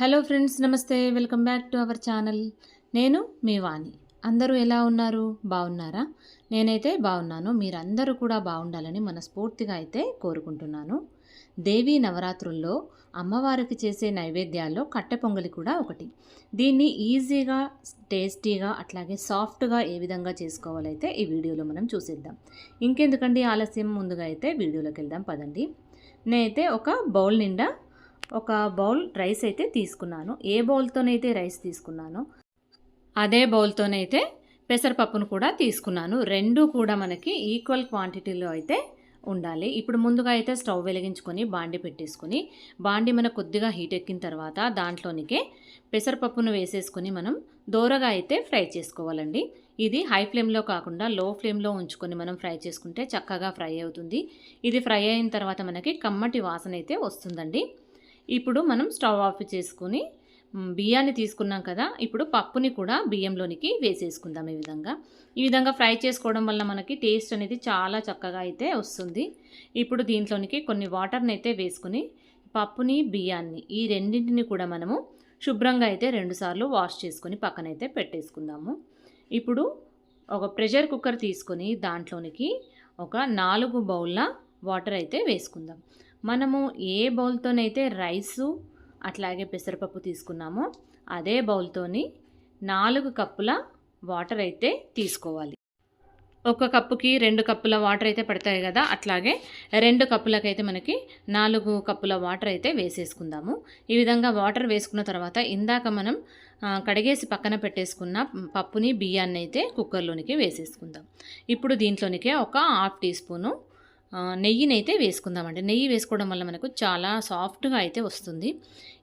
Hello friends namaste. Welcome back to our channel. నేను మీ వాణి. అందరూ ఎలా ఉన్నారు? బాగున్నారా నేనైతే బాగున్నాను మీరందరూ కూడా బాగుండాలని మనస్ఫూర్తిగా అయితే కోరుకుంటున్నాను. దేవీ నవరాత్రుల్లో అమ్మవారికి చేసే నైవేద్యాల్లో కట్టె పొంగలి కూడా ఒకటి. దీన్ని ఈజీగా టేస్టీగా అట్లాగే సాఫ్ట్గా ఏ విధంగా చేసుకోవాలైతే ఈ వీడియోలో మనం చూసేద్దాం. ఇంకెందుకండి ఆలస్యం? ముందుగా అయితే వీడియోలోకి వెళ్దాం. పదండి. నేనైతే ఒక బౌల్ నిండా ఒక బౌల్ రైస్ అయితే తీసుకున్నాను. ఏ బౌల్తోనైతే రైస్ తీసుకున్నానో అదే బౌల్తోనైతే పెసరపప్పును కూడా తీసుకున్నాను. రెండు కూడా మనకి ఈక్వల్ క్వాంటిటీలో అయితే ఉండాలి. ఇప్పుడు ముందుగా అయితే స్టవ్ వెలిగించుకొని బాండి పెట్టేసుకొని బాండి మన కొద్దిగా హీట్ ఎక్కిన తర్వాత దాంట్లోనికే పెసరపప్పును వేసేసుకొని మనం దోరగా అయితే ఫ్రై చేసుకోవాలండి. ఇది హై ఫ్లేమ్లో కాకుండా లో ఫ్లేమ్లో ఉంచుకొని మనం ఫ్రై చేసుకుంటే చక్కగా ఫ్రై అవుతుంది. ఇది ఫ్రై అయిన తర్వాత మనకి కమ్మటి వాసన అయితే వస్తుందండి. ఇప్పుడు మనం స్టవ్ ఆఫ్ చేసుకుని బియ్యాన్ని తీసుకున్నాం కదా ఇప్పుడు పప్పుని కూడా బియ్యంలోనికి వేసేసుకుందాం ఈ విధంగా. ఈ విధంగా ఫ్రై చేసుకోవడం వల్ల మనకి టేస్ట్ అనేది చాలా చక్కగా అయితే వస్తుంది. ఇప్పుడు దీంట్లోనికి కొన్ని వాటర్ని అయితే వేసుకుని పప్పుని బియ్యాన్ని ఈ రెండింటిని కూడా మనము శుభ్రంగా అయితే రెండుసార్లు వాష్ చేసుకొని పక్కనైతే పెట్టేసుకుందాము. ఇప్పుడు ఒక ప్రెషర్ కుక్కర్ తీసుకొని దాంట్లోనికి ఒక నాలుగు బౌళ్ళ వాటర్ అయితే వేసుకుందాం. మనము ఏ బౌల్తోనైతే రైసు అట్లాగే పెసరపప్పు తీసుకున్నామో అదే బౌల్తోని నాలుగు కప్పుల వాటర్ అయితే తీసుకోవాలి. ఒక కప్పుకి రెండు కప్పుల వాటర్ అయితే పడతాయి కదా అట్లాగే రెండు కప్పులకైతే మనకి నాలుగు కప్పుల వాటర్ అయితే వేసేసుకుందాము. ఈ విధంగా వాటర్ వేసుకున్న తర్వాత ఇందాక మనం కడిగేసి పక్కన పెట్టేసుకున్న పప్పుని బియ్యాన్ని అయితే కుక్కర్లోనికి వేసేసుకుందాం. ఇప్పుడు దీంట్లోనికే ఒక హాఫ్ టీ స్పూను నెయ్యినైతే నెయ్యిని అయితే వేసుకుందామండి. నెయ్యి వేసుకోవడం వల్ల మనకు చాలా సాఫ్ట్గా అయితే వస్తుంది.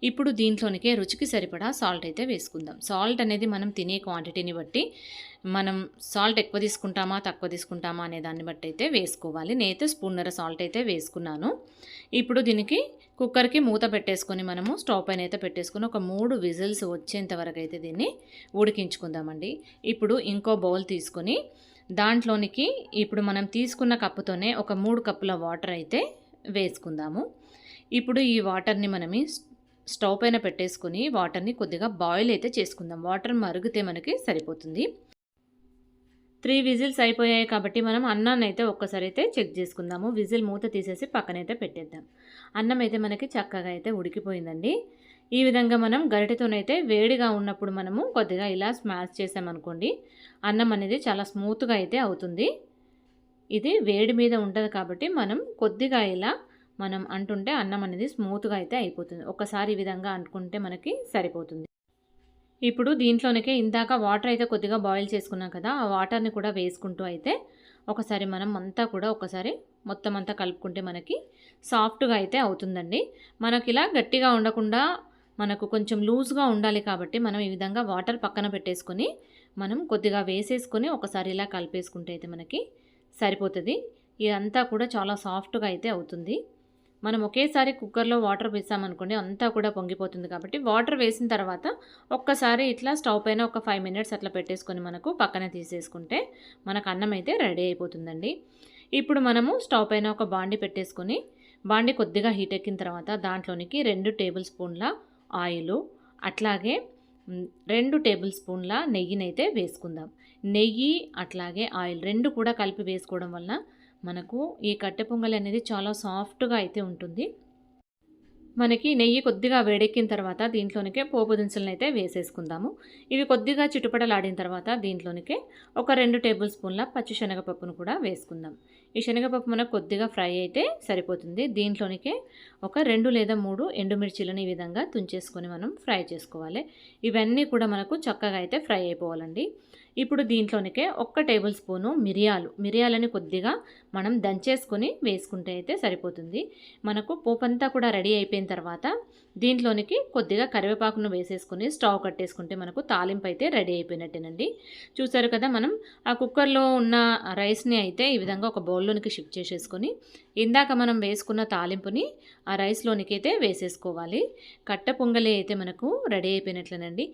ఇప్పుడు దీంట్లోనికే రుచికి సరిపడా సాల్ట్ అయితే వేసుకుందాం. సాల్ట్ అనేది మనం తినే క్వాంటిటీని బట్టి మనం సాల్ట్ ఎక్కువ తీసుకుంటామా తక్కువ తీసుకుంటామా అనే దాన్ని బట్టి అయితే వేసుకోవాలి. నేనైతే స్పూన్నర సాల్ట్ అయితే వేసుకున్నాను. ఇప్పుడు దీనికి కుక్కర్కి మూత పెట్టేసుకొని మనము స్టవ్ పైన అయితే పెట్టేసుకొని ఒక మూడు విజిల్స్ వచ్చేంత వరకు అయితే దీన్ని ఉడికించుకుందామండి. ఇప్పుడు ఇంకో బౌల్ తీసుకొని దాంట్లోనికి ఇప్పుడు మనం తీసుకున్న కప్పుతోనే ఒక మూడు కప్పుల వాటర్ అయితే వేసుకుందాము. ఇప్పుడు ఈ వాటర్ని మనం స్టవ్ పైన పెట్టేసుకొని వాటర్ని కొద్దిగా బాయిల్ అయితే చేసుకుందాం. వాటర్ మరుగుతే మనకి సరిపోతుంది. త్రీ విజిల్స్ అయిపోయాయి కాబట్టి మనం అన్నాన్ని అయితే ఒక్కసారి అయితే చెక్ చేసుకుందాము. విజిల్ మూత తీసేసి పక్కనైతే పెట్టేద్దాం. అన్నం అయితే మనకి చక్కగా అయితే ఉడికిపోయిందండి. ఈ విధంగా మనం గరిటెతోనైతే వేడిగా ఉన్నప్పుడు మనము కొద్దిగా ఇలా స్మాష్ చేసామనుకోండి అన్నం అనేది చాలా స్మూత్గా అయితే అవుతుంది. ఇది వేడి మీద ఉంటుంది కాబట్టి మనం కొద్దిగా ఇలా మనం అంటుంటే అన్నం అనేది స్మూత్గా అయితే అయిపోతుంది. ఒకసారి ఈ విధంగా అంటుకుంటే మనకి సరిపోతుంది. ఇప్పుడు దీంట్లోనికే ఇందాక వాటర్ అయితే కొద్దిగా బాయిల్ చేసుకున్నాం కదా ఆ వాటర్ని కూడా వేసుకుంటూ అయితే ఒకసారి మనం అంతా కూడా ఒకసారి మొత్తం అంతా కలుపుకుంటే మనకి సాఫ్ట్గా అయితే అవుతుందండి. మనకి ఇలా గట్టిగా ఉండకుండా మనకు కొంచెం లూజ్గా ఉండాలి కాబట్టి మనం ఈ విధంగా వాటర్ పక్కన పెట్టేసుకొని మనం కొద్దిగా వేసేసుకొని ఒకసారి ఇలా కలిపేసుకుంటే అయితే మనకి సరిపోతుంది. ఇదంతా కూడా చాలా సాఫ్ట్గా అయితే అవుతుంది. మనం ఒకేసారి కుక్కర్లో వాటర్ వేసామనుకోండి అంతా కూడా పొంగిపోతుంది కాబట్టి వాటర్ వేసిన తర్వాత ఒక్కసారి ఇట్లా స్టవ్ పైన ఒక ఫైవ్ మినిట్స్ అట్లా పెట్టేసుకొని మనకు పక్కన తీసేసుకుంటే మనకు అన్నం అయితే రెడీ అయిపోతుందండి. ఇప్పుడు మనము స్టవ్ పైన ఒక బాండి పెట్టేసుకొని బాండి కొద్దిగా హీట్ ఎక్కిన తర్వాత దాంట్లోనికి రెండు టేబుల్ స్పూన్ల ఆయిలు అట్లాగే రెండు టేబుల్ స్పూన్ల నెయ్యినైతే వేసుకుందాం. నెయ్యి అట్లాగే ఆయిల్ రెండు కూడా కలిపి వేసుకోవడం వలన మనకు ఈ కట్టె పొంగలి అనేది చాలా సాఫ్ట్గా అయితే ఉంటుంది. మనకి నెయ్యి కొద్దిగా వేడెక్కిన తర్వాత దీంట్లోనికే పోపు దినుసులను అయితే వేసేసుకుందాము. ఇవి కొద్దిగా చిటుపటలాడిన తర్వాత దీంట్లోనికే ఒక రెండు టేబుల్ స్పూన్ల పచ్చిశనగపప్పును కూడా వేసుకుందాం. ఈ శనగపప్పు మనకు కొద్దిగా ఫ్రై అయితే సరిపోతుంది. దీంట్లోనికే ఒక రెండు లేదా మూడు ఎండుమిర్చీలను ఈ విధంగా తుంచేసుకొని మనం ఫ్రై చేసుకోవాలి. ఇవన్నీ కూడా మనకు చక్కగా అయితే ఫ్రై అయిపోవాలండి. ఇప్పుడు దీంట్లోనికే ఒక్క టేబుల్ స్పూను మిరియాలు. మిరియాలని కొద్దిగా మనం దంచేసుకొని వేసుకుంటే అయితే సరిపోతుంది. మనకు పోపంతా కూడా రెడీ అయిపోయిన తర్వాత దీంట్లోనికి కొద్దిగా కరివేపాకును వేసేసుకొని స్టవ్ కట్టేసుకుంటే మనకు తాలింపు అయితే రెడీ అయిపోయినట్టేనండి. చూసారు కదా మనం? ఆ కుక్కర్లో ఉన్న రైస్ని అయితే ఈ విధంగా ఒక బౌల్ బౌల్లోనికి షిఫ్ట్ చేసేసుకొని ఇందాక మనం వేసుకున్న తాలింపుని ఆ రైస్లోనికి అయితే వేసేసుకోవాలి. కట్ట పొంగలి అయితే మనకు రెడీ అయిపోయినట్లేనండి.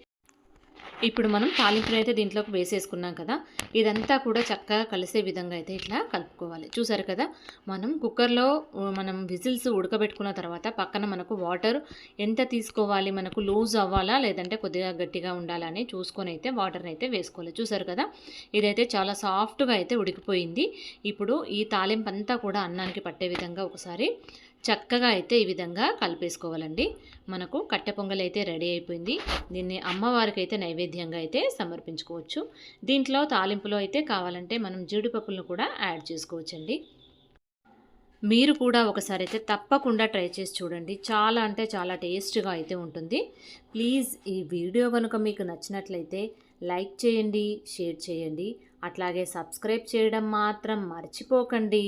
ఇప్పుడు మనం తాలింపుని అయితే దీంట్లోకి వేసేసుకున్నాం కదా. ఇదంతా కూడా చక్కగా కలిసే విధంగా అయితే ఇట్లా కలుపుకోవాలి. చూసారు కదా? మనం కుక్కర్లో మనం విజిల్స్ ఉడకబెట్టుకున్న తర్వాత పక్కన మనకు వాటర్ ఎంత తీసుకోవాలి? మనకు లూజ్ అవ్వాలా? లేదంటే కొద్దిగా గట్టిగా ఉండాలా అని చూసుకొని అయితే వాటర్ని అయితే వేసుకోవాలి. చూసారు కదా? ఇదైతే చాలా సాఫ్ట్గా అయితే ఉడికిపోయింది. ఇప్పుడు ఈ తాలింపు అంతా కూడా అన్నానికి పట్టే విధంగా ఒకసారి చక్కగా అయితే ఈ విధంగా కలిపేసుకోవాలండి. మనకు కట్టె పొంగల్ అయితే రెడీ అయిపోయింది. దీన్ని అమ్మవారికి అయితే నైవేద్యంగా అయితే సమర్పించుకోవచ్చు. దీంట్లో తాలింపులో అయితే కావాలంటే మనం జీడిపప్పులను కూడా యాడ్ చేసుకోవచ్చండి. మీరు కూడా ఒకసారి అయితే తప్పకుండా ట్రై చేసి చూడండి. చాలా అంటే చాలా టేస్ట్గా అయితే ఉంటుంది. ప్లీజ్ ఈ వీడియో కనుక మీకు నచ్చినట్లయితే లైక్ చేయండి షేర్ చేయండి. అట్లాగే సబ్స్క్రైబ్ చేయడం మాత్రం మర్చిపోకండి.